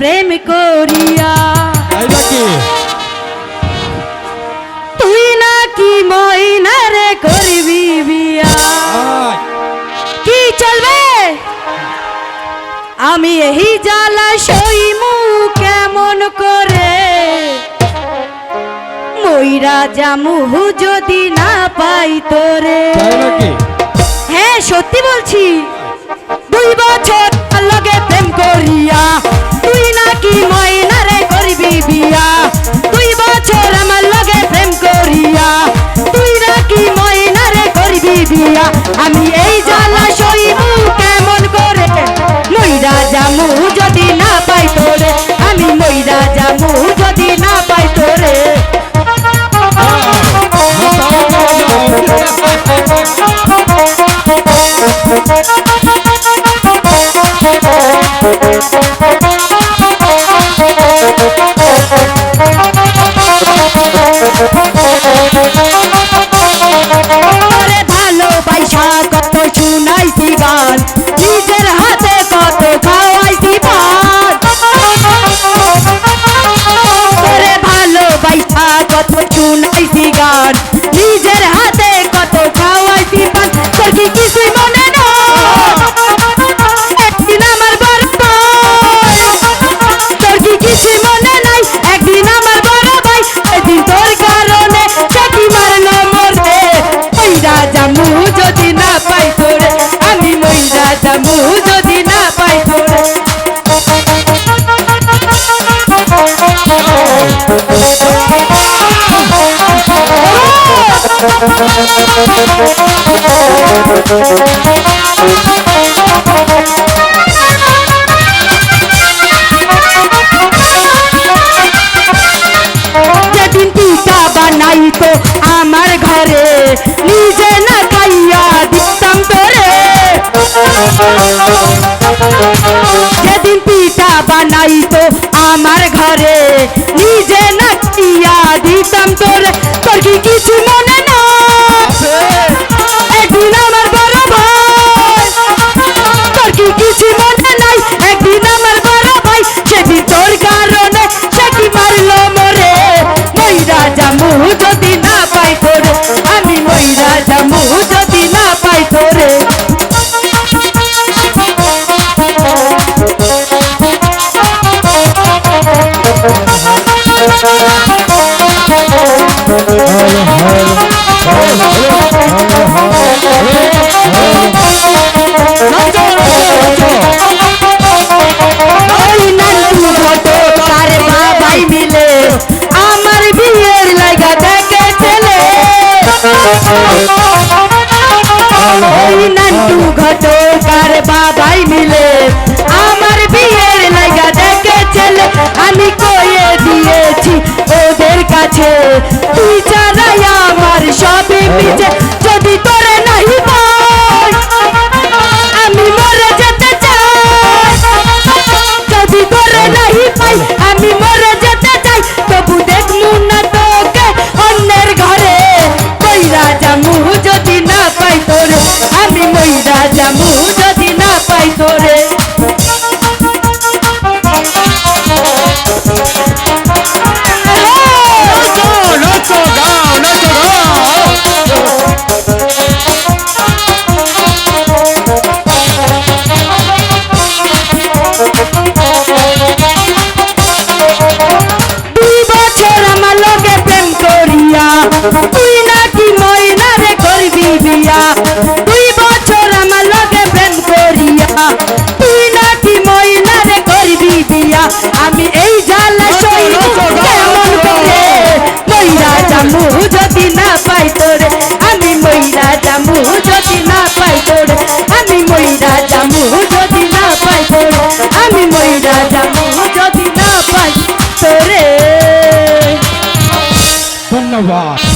প্রেম করিয়া। তুই নাকি ময়না রে করবি বিয়া? কি চলবে? আমি এই জ্বালা সইমু কেমন করে? মইরা জামু যদি না পাই তোরে। হ্যাঁ সত্যি বলছি। আমি এই নাই বানাইতো আমার ঘরে, নিজে না খাইয়া দিতাম তোরে। যেদিন পিঠা বানাইতো আমার ঘরে, নিজে না খাইয়া যদি না আছে। তুই পাই তোরে আমি মইরা জামু যদি না পাই তোরে আমি মইরা জামু যদি না পাই তোরে আমি মইরা জামু যদি না পাই তোরে। ধন্যবাদ।